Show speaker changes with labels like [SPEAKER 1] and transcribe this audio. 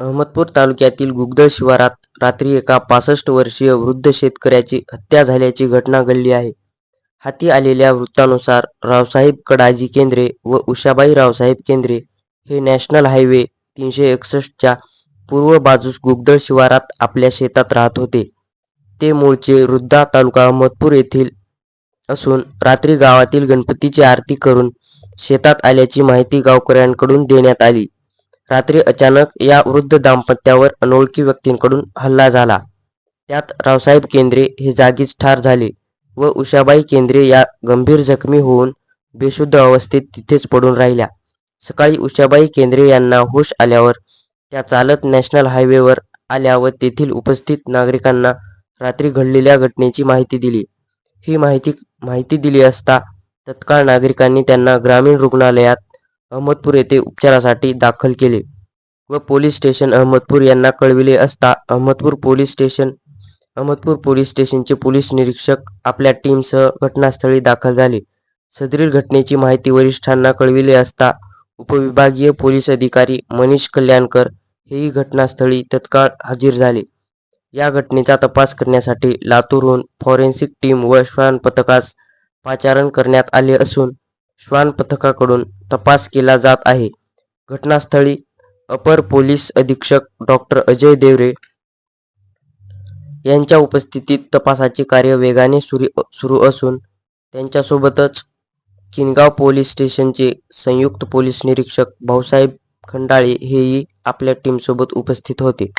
[SPEAKER 1] अहमदपूर तालुक्यातील गुगदळ शिवारात रात्री एका पासष्ट वर्षीय वृद्ध शेतकऱ्याची हत्या झाल्याची घटना घडली आहे. हाती आलेल्या वृत्तानुसार रावसाहेब कडाजी केंद्रे व उषाबाई रावसाहेब केंद्रे हे नॅशनल हायवे तीनशे एकसष्टच्या पूर्व बाजूस गुगदळ शिवारात आपल्या शेतात राहत होते. ते मूळचे रुद्दा तालुका अहमदपूर येथील असून रात्री गावातील गणपतीची आरती करून शेतात आल्याची माहिती गावकऱ्यांकडून देण्यात आली. रात्री अचानक या वृद्ध दाम्पत्यावर अनोळखी व्यक्तींकडून हल्ला झाला. त्यात रावसाहेब केंद्रे हे जागीच ठार झाले व उषाबाई केंद्रे या गंभीर जखमी होऊन बेशुद्ध अवस्थेत तिथेच पडून राहिल्या. सकाळी उषाबाई केंद्रे यांना होश आल्यावर त्या चालत नॅशनल हायवेवर आल्या व तेथील उपस्थित नागरिकांना रात्री घडलेल्या घटनेची माहिती दिली. ही माहिती माहिती दिली असता तत्काळ नागरिकांनी त्यांना ग्रामीण रुग्णालयात अहमदपूर येथे उपचारासाठी दाखल केले व पोलीस स्टेशन अहमदपूर यांना कळविले असता Ahmadpur police station Ahmadpur police स्टेशनचे पोलीस निरीक्षक आपल्या टीमसह घटनास्थळी दाखल झाले. सदरील घटनेची माहिती वरिष्ठांना कळविले असता उपविभागीय पोलीस अधिकारी मनीष कल्याणकर हेही घटनास्थळी तत्काळ हजर झाले. या घटनेचा तपास करण्यासाठी लातूरहून फॉरेन्सिक टीम व श्वान पथकास पाचारण करण्यात आले असून श्वान पथकाकडून तपास केला जात आहे. घटनास्थळी अपर पोलीस अधीक्षक डॉक्टर अजय देवरे यांच्या उपस्थितीत तपासाचे कार्य वेगाने सुरू सुरू असून त्यांच्यासोबतच किनगाव पोलीस स्टेशनचे संयुक्त पोलीस निरीक्षक भाऊसाहेब खंडाळे हेही आपल्या टीमसोबत उपस्थित होते.